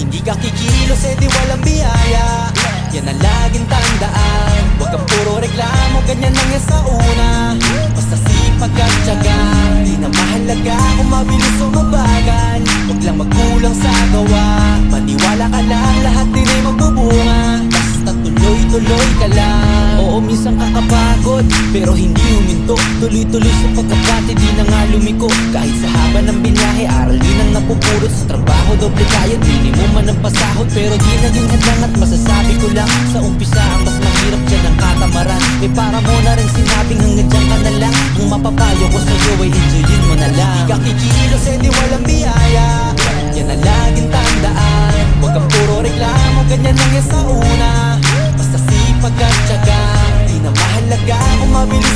hindi ka kikilos, edi walang biyaya. Yan ang laging tandaan. Huwag kang puro reklamo, ganyan lang yan sa una. Basta sipag at tiyaga Di na mahalaga kung mabilis o mabagal. Huwag lang magkulang sa gawa. Maniwala ka lang, lahat din ay magbubunga. Basta tuloy-tuloy ka lang. Oo, minsan kakapagod Pero hindi huminto. Tuloy-tuloy sa pagkabati Di na nga lumiko. Kahit sa pasahod Pero di naging hadlang At masasabi ko lang Sa umpisa ang mas mahirap dyan ang katamaran. Eh para mo na rin sinabing Hanggang dyan ka na lang Ang mapapayo ko sa'yo ay enjoyin mo na lang. Ka kikilos eh di walang biyaya. Yan ang laging tandaan Huwag kang puro reklamo Ganyan lang yan sa una. Basta sipag at tiyaga Di na mahalaga kung mabilis